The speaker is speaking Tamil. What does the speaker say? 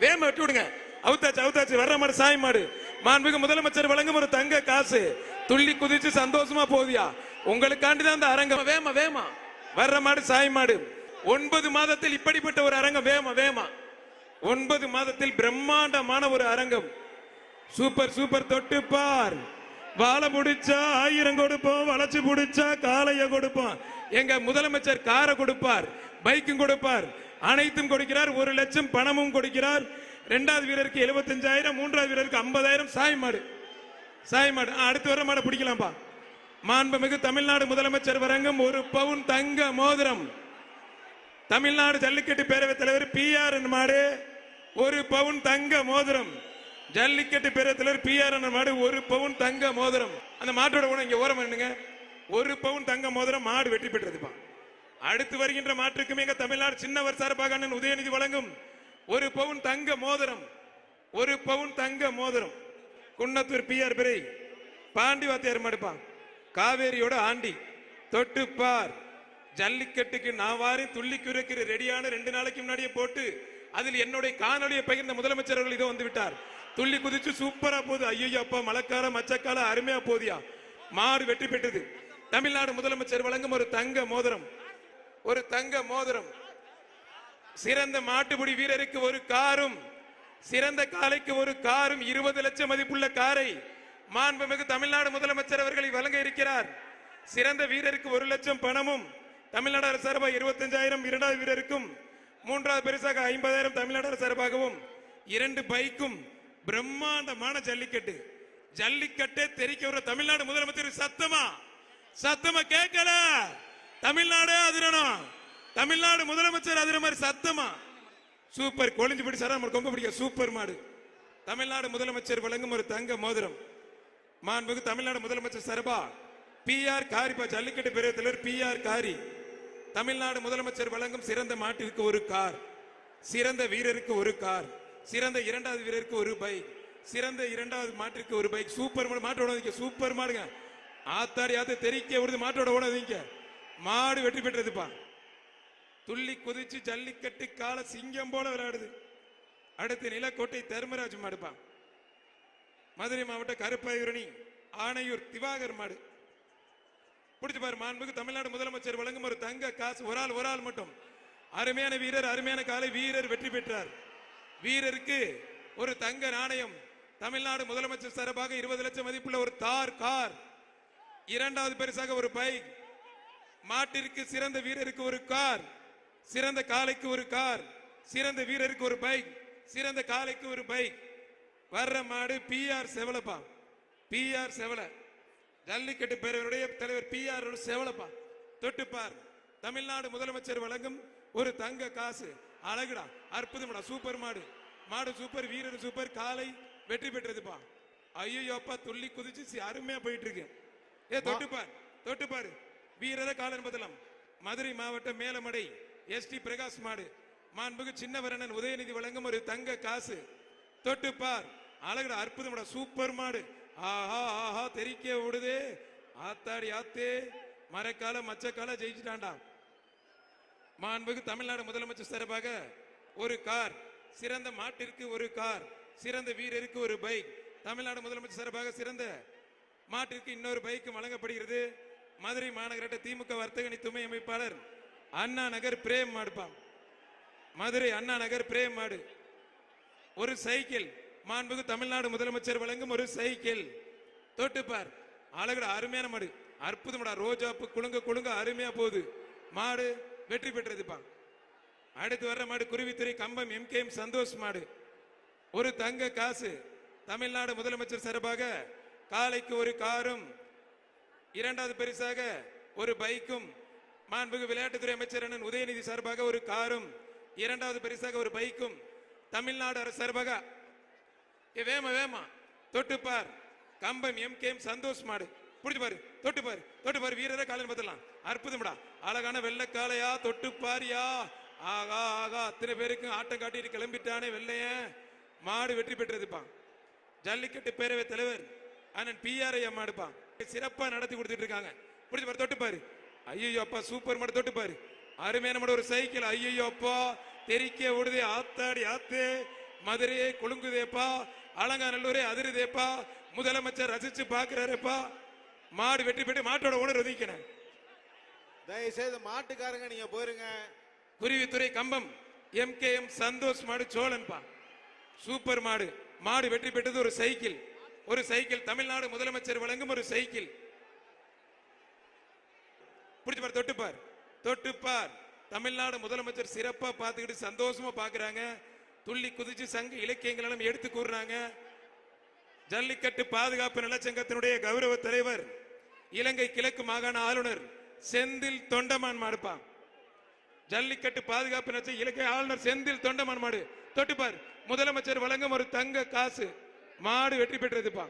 வேம விட்டு விடுங்க. அவுத்தாச்சு அவுத்தாச்சு. வர்ற மாடு சாய் மாடு. மாண்புக்கு முதலமைச்சர் வழங்கும் ஒரு தங்க காசு. துள்ளி குதிச்சு சந்தோஷமா போதியா உங்களுக்காண்டி தான் அந்த அரங்கம். வேமா வேமா வர்ற மாடு சாய் மாடு. ஒன்பது மாதத்தில் இப்படிப்பட்ட ஒரு அரங்கம். வேமா வேமா. ஒன்பது மாதத்தில் பிரம்மாண்டமான ஒரு அரங்கம். சூப்பர் சூப்பர் தொட்டு பார். வாழை முடிச்சா ஆயிரம் கொடுப்போம். வளைச்சு முடிச்சா காளைய கொடுப்போம். எங்க முதலமைச்சர் காரை கொடுப்பார். பைக்கும் கொடுப்பார். அனைத்தும் கொடுக்கிறார். ஒரு லட்சம் பணமும் கொடுக்கிறார். இரண்டாவது வீரருக்கு எழுபத்தஞ்சாயிரம் மூன்றாவது வீரருக்கு ஐம்பதாயிரம். சாய் மாடு. சாய் மாடு. ஆ, அடுத்து வர மாடை பிடிக்கலாம்ப்பா மாண்புமிகு தமிழ்நாடு முதலமைச்சர் வரங்கம் ஒரு பவுன் தங்க மோதிரம். தமிழ்நாடு ஜல்லிக்கட்டு பேரவைத் தலைவர் பி ஆர் மாடு. ஒரு பவுன் தங்க மோதிரம். ஜல்லிக்கட்டு பேரவைத் தலைவர் பி ஆர் மாடு ஒரு பவுன் தங்க மோதிரம். அந்த மாட்டோட உணவு இங்க ஓரம் என்னங்க ஒரு பவுன் தங்க மோதிரம் மாடு வெற்றி பெற்றதுப்பா. அடுத்து வருகின்ற மாற்றுக்கும் எங்க தமிழ்நாடு சின்னவர் சார்பாக அண்ணன் உதயநிதி வழங்கும் ஒரு பவுன் தங்க மோதிரம் ஒரு பவுன் தங்க மோதிரம். குன்னத்தூர் பி ஆர் பிறை பாண்டி வாத்தியார் மடுப்பான் காவேரியோட ஆண்டி தொட்டு பார் ஜல்லிக்கட்டுக்கு நான் வாரி துள்ளி குறைக்கிற ரெடியான ரெண்டு நாளைக்கு முன்னாடியே போட்டு அதில் என்னுடைய காணொலியை பகிர்ந்த முதலமைச்சர் அவர்கள் இதோ வந்து விட்டார். துள்ளி குதிச்சு சூப்பரா போகுது. ஐயோ அப்பா மழைக்கால மச்சக்கால அருமையா போதியா மாறு வெற்றி பெற்றது. தமிழ்நாடு முதலமைச்சர் வழங்கும் ஒரு தங்க மோதிரம். ஒரு தங்க மோதிரம். சிறந்த மாட்டுப்பிடி வீரருக்கு ஒரு காரும். சிறந்த காலைக்கு ஒரு காரும். இருபது லட்சம் மதிப்புள்ள காரை மாண்புமிகு தமிழ்நாடு முதலமைச்சர் அவர்களை வழங்க இருக்கிறார். சிறந்த வீரருக்கு ஒரு லட்சம் பணமும். தமிழ்நாடு அரசு சார்பாக இருபத்தஞ்சாயிரம் இரண்டாவது வீரருக்கும் மூன்றாவது பரிசாக ஐம்பதாயிரம் தமிழ்நாடு அரசு சார்பாகவும் இரண்டு பைக்கும் பிரம்மாண்டமான ஜல்லிக்கட்டு. ஜல்லிக்கட்டே தெரிக்க வர தமிழ்நாடு முதலமைச்சர் சத்தமா? சத்தமா கேட்கல? தமிழ்நாடு அதிரணும். தமிழ்நாடு முதலமைச்சர் அதிர மாதிரி சத்தமா? சூப்பர் கொழிஞ்சு பிடி சார் நம்ம ரொம்ப பிடிக்கும் சூப்பர் மாடு. தமிழ்நாடு முதலமைச்சர் வழங்கும் ஒரு தங்க மோதிரம். மாண்புக்கு தமிழ்நாடு முதலமைச்சர் சரபா பி ஆர் காரிப்பா ஜல்லிக்கட்டு பேரவைத் தலைவர் பி ஆர் காரி. தமிழ்நாடு முதலமைச்சர் வழங்கும் சிறந்த மாட்டிற்கு ஒரு கார். சிறந்த வீரருக்கு ஒரு கார். சிறந்த இரண்டாவது வீரருக்கு ஒரு பைக். சிறந்த இரண்டாவது மாட்டிற்கு ஒரு பைக். சூப்பர் மாடு மாட்டோட சூப்பர் மாடுங்க. ஆத்தாடி ஆத்த தெரிக்க விடுது மாட்டோட ஓடாதீங்க மாடு வெற்றி பெற்றதுப்பா. துள்ளி குதிச்சு ஜல்லிக்கட்டு கால சிங்கம் போல விளையாடுது. அடுத்து நிலக்கோட்டை தர்மராஜ் மாடுப்பான் மதுரை மாவட்ட கருப்பாயூரணி ஆணையூர் திவாகர் மாடு. பிடிச்சு பாரு மாண்புக்கு தமிழ்நாடு முதலமைச்சர் வழங்கும் ஒரு தங்க காசு ஒரு ஆள் ஒரு ஆள் மட்டும். அருமையான வீரர் அருமையான காலை வீரர் வெற்றி பெற்றார். வீரருக்கு ஒரு தங்க நாணயம் தமிழ்நாடு முதலமைச்சர் சார்பாக இருபது லட்சம் மதிப்புள்ள ஒரு தார் கார். இரண்டாவது பரிசாக ஒரு பைக். மாட்டிற்கு சிறந்த வீரருக்கு ஒரு கார் சிறந்த காளைக்கு ஒரு கார் சிறந்த வீரருக்கு ஒரு பைக் சிறந்த காளைக்கு ஒரு பைக். வர்ற மாடு P R Sevalappa. P R Sevala. Jallikattu பேரவருடைய தலைவர் பி ஆர் செவலப்பா. தொட்டுப்பார். தமிழ்நாடு முதலமைச்சர் வழங்கும் ஒரு தங்க காசு. அழகுடா அற்புதம்டா சூப்பர் மாடு. மாடு சூப்பர் வீரர் சூப்பர் காலை வெற்றி பெற்றதுப்பா. ஐயோ அப்பா துள்ளி குதிச்சு அருமையா போயிட்டு இருக்கு ஏ தொட்டுப்பார். தொட்டுப்பாரு. வீரர காலன்பதலம் மதுரை மாவட்டம் மேலமடை எஸ் டி பிரகாஷ் மாடு மாண்புக்கு சின்னவரணன் உதயநிதி வழங்கும் ஒரு தங்க காசு. தொட்டுப்பார் அழகுடா அற்புதம்டா சூப்பர் மாடு. ஆஹா ஆஹா தெரிக்க விடுதே ஆத்தாடி ஆத்தே. மரக்கால மச்சக்கால ஜெயிச்சுட்டாண்டா மாண்புக்கு தமிழ்நாடு முதலமைச்சர் சார்பாக ஒரு கார் சிறந்த மாட்டிற்கு ஒரு கார் சிறந்த வீரருக்கு ஒரு பைக். தமிழ்நாடு முதலமைச்சர் சார்பாக சிறந்த மாட்டிற்கு இன்னொரு பைக் வழங்கப்படுகிறது. மதுரை மாநகராட்ட திமுக வர்த்தகணி துணை அமைப்பாளர் அண்ணா நகர் பிரேம் மாடுப்பா மதுரை அண்ணா நகர் பிரேம் மாடு. ஒரு சைக்கிள் மாண்புக்கு தமிழ்நாடு முதலமைச்சர் வழங்கும் ஒரு சைக்கிள். தொட்டுப்பார் அழகுடா அருமையான மாடு. அற்புதமாடா ரோஜாப்பு குலுங்க குலுங்க அருமையா போகுது. மாடு வெற்றி பெற்றதுப்பா அடுத்து வர்ற மாடு குருவித்துறை கம்பம் எம்கேஎம் சந்தோஷ் மாடு. ஒரு தங்க காசு தமிழ்நாடு முதலமைச்சர் சார்பாக காலைக்கு ஒரு காரும் இரண்டாவது பரிசாக ஒரு பைக்கும் மாண்புகு விளையாட்டுத்துறை அமைச்சர் அண்ணன் உதயநிதி சார்பாக ஒரு காரும் இரண்டாவது பரிசாக ஒரு பைக்கும் தமிழ்நாடு அரசு சார்பாக ஏ வேமா வேமா தொட்டுப்பார் கம்பம் எம் கேம் சந்தோஷ் மாடு. புடிச்சு பாரு தொட்டு பாரு தொட்டு பாரு வீரரை காலையில் பார்த்துலாம் அற்புதம்டா. அழகான வெள்ளக்காலையா தொட்டு பாரியா ஆகா ஆகா அத்தனை பேருக்கும் ஆட்டம் காட்டிட்டு கிளம்பிட்டானே வெள்ளையன். மாடு வெற்றி பெற்றதுப்பான் ஜல்லிக்கட்டு பேரவை தலைவர் அண்ணன் பிஆர் ஐயா மாடுப்பா சிறப்பா நடத்தி கொடுத்துட்டு இருக்காங்க. புடிச்சு பாரு தொட்டு பாரு. ஐயோ அப்பா சூப்பர் மாடு தொட்டு பாரு. அருமையான மாடு ஒரு சைக்கிள் ஐயோ அப்பா தெரிக்க விடுதே ஆத்தாடி ஆத்தே. மதுரையே குலுங்குதேப்பா அலங்காநல்லூரே அதிருதேப்பா. முதலமைச்சர் ரசிச்சு பாக்குறாருப்பா. மாடு வெற்றி பெற்று மாட்டோட ஓனர் ஒதுக்கினேன் தயவு செய்து மாட்டுக்காரங்க நீங்க போயிருங்க. Kuruvithurai Kambam M K M Santhosh மாடு சோழன்பா. சூப்பர் மாடு. மாடு வெற்றி பெற்றது ஒரு சைக்கிள் ஒரு சைக்கிள். தமிழ்நாடு முதலமைச்சர் வழங்கும் ஒரு சைக்கிள். பிடிச்சு பார் தொட்டுப்பார் தொட்டுப்பார் தமிழ்நாடு முதலமைச்சர் சிறப்பா பார்த்துக்கிட்டு சந்தோஷமா பாக்குறாங்க துள்ளி குதிச்சு சங்க இலக்கியங்களும் எடுத்து கூறுறாங்க. ஜல்லிக்கட்டு பாதுகாப்பு நலச்சங்கத்தினுடைய கௌரவ தலைவர் இலங்கை கிழக்கு மாகாண ஆளுநர் செந்தில் தொண்டமான் மாடுப்பான் ஜல்லிக்கட்டு பாதுகாப்பு நலச்ச இலங்கை ஆளுநர் செந்தில் தொண்டமான் மாடு. தொட்டுப்பார் முதலமைச்சர் வழங்கும் ஒரு தங்க காசு. மாடு வெற்றி பெற்றதுப்பா.